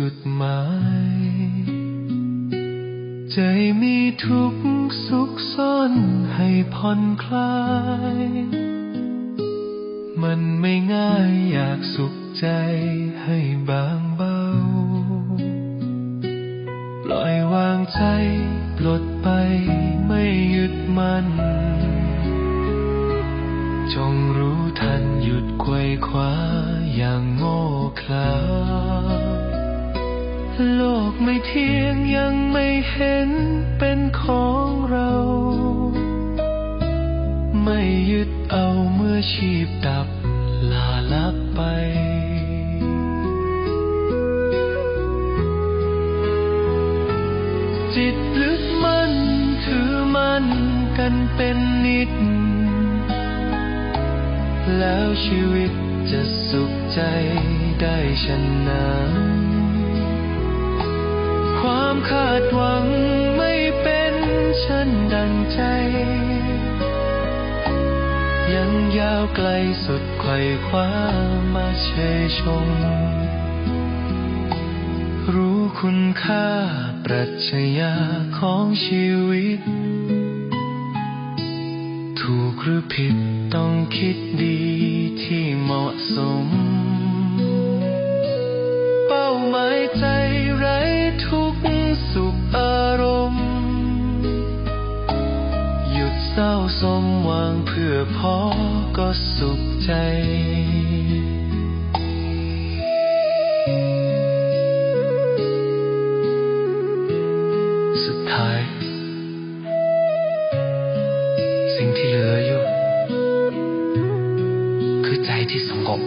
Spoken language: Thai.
จุดหมาย ใจมีทุกสุขซ่อนให้ผ่อนคลาย มันไม่ง่ายอยากสุขใจให้บางเบา ปล่อยวางใจปลดไปไม่หยุดมัน่น จงรู้ทันหยุดควยคว้าอย่างโง่เขลา โลกไม่เที่ยงยังไม่เห็นเป็นของเรา ไม่ยึดเอาเมื่อชีพดับลาลับไปจิตลึกมันถือมันกันเป็นนิด แล้วชีวิตจะสุขใจได้ชนะ ความคาดหวังไม่เป็นฉันดังใจ ยังยาวไกลสุดไขว่คว้ามาเชยชม รู้คุณค่าปรัชญาของชีวิต ถูกหรือผิดต้องคิดดีที่เหมาะสม เป้าหมายใจ เศร้าสมหวังเพื่อพอก็สุขใจสิ่งที่เหลืออยู่ คือใจที่สงบ